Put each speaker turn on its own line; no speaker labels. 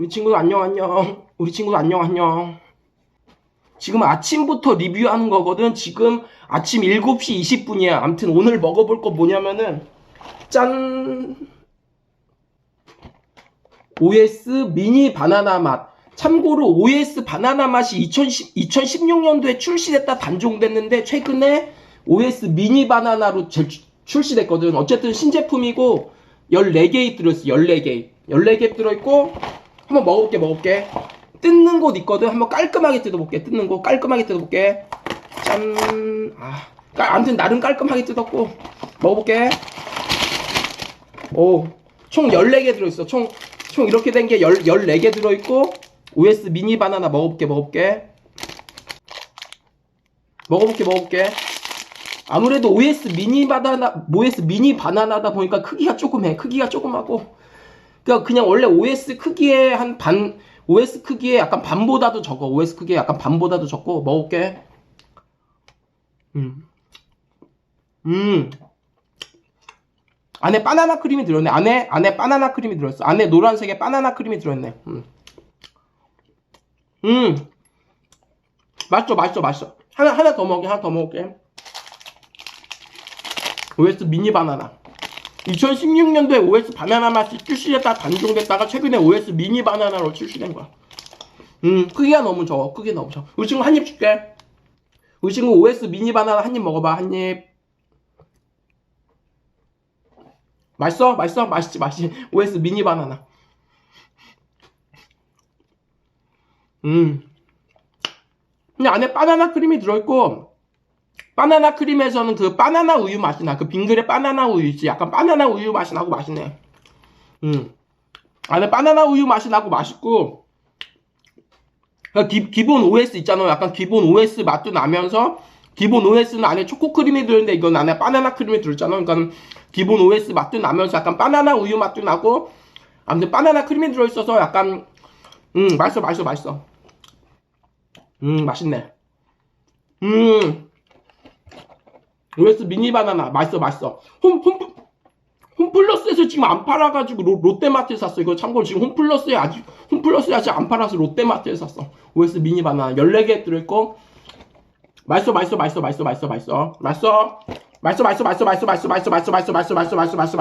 우리 친구들 안녕 안녕. 우리 친구들 안녕 안녕. 지금 아침부터 리뷰하는 거거든. 지금 아침 7시 20분이야. 암튼 오늘 먹어볼 거 뭐냐면은 짠. OS 미니 바나나 맛. 참고로 OS 바나나 맛이 2010, 2016년도에 출시됐다 단종됐는데 최근에 OS 미니 바나나로 재- 출시됐거든. 어쨌든 신제품이고 14개 들어있어. 14개. 14개 들어있고 한번 먹어볼게 먹어볼게. 뜯는 곳 있거든. 한번 깔끔하게 뜯어볼게. 뜯는 곳 깔끔하게 뜯어볼게. 짠. 아, 깔- 아무튼 나름 깔끔하게 뜯었고 먹어볼게. 오, 총 14개 들어있어. 총, 총 이렇게 된 게 14개 들어있고, OS 미니 바나나 먹어볼게, 먹어볼게. 먹어볼게, 먹어볼게. 아무래도 OS 미니 바나나, OS 미니 바나나다 보니까 크기가 조금 해. 크기가 조금하고. 그니까 그냥 원래 OS 크기의 한 반, OS 크기의 약간 반보다도 적어. OS 크기의 약간 반보다도 적고, 먹어볼게. 음. 음. 안에 바나나 크림이 들어있네. 안에 안에 바나나 크림이 들어있어. 안에 노란색에 바나나 크림이 들어있네. 음. 음. 맛있어, 맛있어, 맛있어. 하나 하나 더 먹게, 하나 더 먹을게. OS 미니 바나나. 2016년도에 OS 바나나 맛이 출시됐다 단종됐다가 최근에 OS 미니 바나나로 출시된 거야. 음, 크기가 너무 적어. 크기 너무 적어. 우리 친구 한 입 줄게. 우리 친구 OS 미니 바나나 한 입 먹어봐. 한 입. 맛있어? 맛있어? 맛있지, 맛있지. OS 미니 바나나. 음. 근데 안에 바나나 크림이 들어있고, 바나나 크림에서는 그 바나나 우유 맛이 나. 그 빙그레 바나나 우유 있지. 약간 바나나 우유 맛이 나고 맛있네. 음. 안에 바나나 우유 맛이 나고 맛있고, 그러니까 기, 기본 OS 있잖아요. 약간 기본 OS 맛도 나면서, 기본 OS는 안에 초코 크림이 들었는데 이건 안에 바나나 크림이 들었잖아. 그러니까 기본 OS 맛도 나면서 약간 바나나 우유 맛도 나고 아무튼 바나나 크림이 들어있어서 약간 음 맛있어 맛있어 맛있어. 음 맛있네. 음 OS 미니 바나나 맛있어 맛있어. 홈, 홈, 홈플러스에서 지금 안 팔아가지고 로, 롯데마트에 샀어. 이거 참고로 지금 홈플러스에 아직 홈플러스에 아직 안 팔아서 롯데마트에 샀어. OS 미니 바나나 14개 들어있고 맛있어 맛있어 맛있어 맛있어 맛있어 맛있어 맛있어 맛있어 맛있어 맛있어 맛있어 맛있어 맛있어 맛있어 맛있어 맛있어 맛있어 맛있어